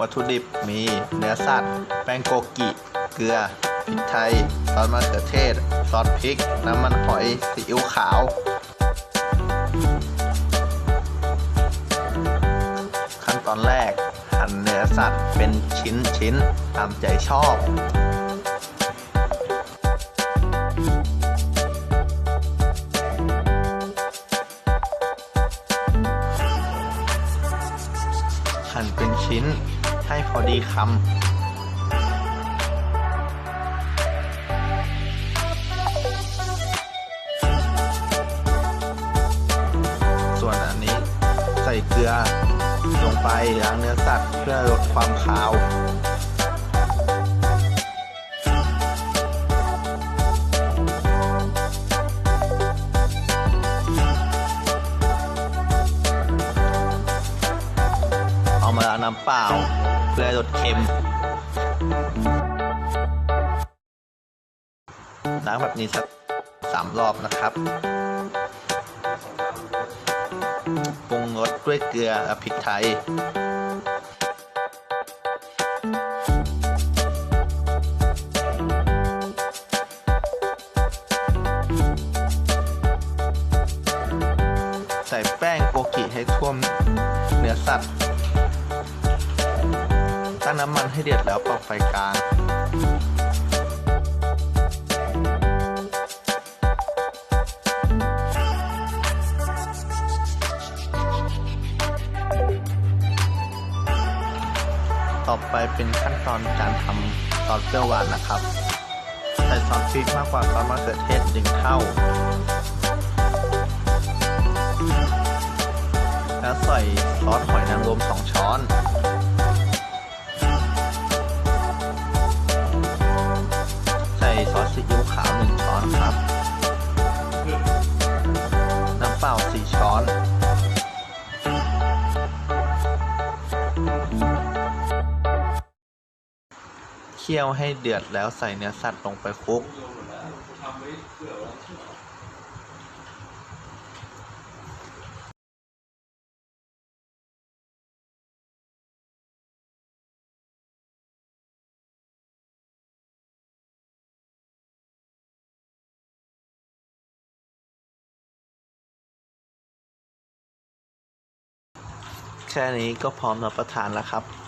วัตถุดิบมีเนื้อสัตว์ แป้งโกกิ เกลือ พริกไทย ซอสมะเขือเทศ ซอสพริก น้ำมันหอย ซีอิ๊วขาว ขั้นตอนแรก หั่นเนื้อสัตว์เป็นชิ้นชิ้นตามใจชอบ หั่นเป็นชิ้นให้พอดีคำส่วนอันนี้ใส่เกลือลงไปล้างเนื้อสัตว์เพื่อลดความคาว มาล้าน้ำเปล่า เพื่อลดเค็ม ล้างแบบนี้สักสามรอบนะครับปรุงรสด้วยเกลือและพริกไทยใส่แป้งโกกิให้ท่วมเนื้อสัตว์ ตั้งน้ำมันให้เดือดแล้วปรับไฟกลางต่อไปเป็นขั้นตอนการทำซอสเปรี้ยวหวานนะครับ ใส่ซอสพริกมากกว่าซอสมะเขือเทศหนึ่งเท่า แล้วใส่ซอสหอยนางรมสองช้อน คี่ยวให้เดือดแล้วใส่เนื้อสัตว์ลงไปคลุก แค่นี้ก็พร้อมรับประทานแล้วครับ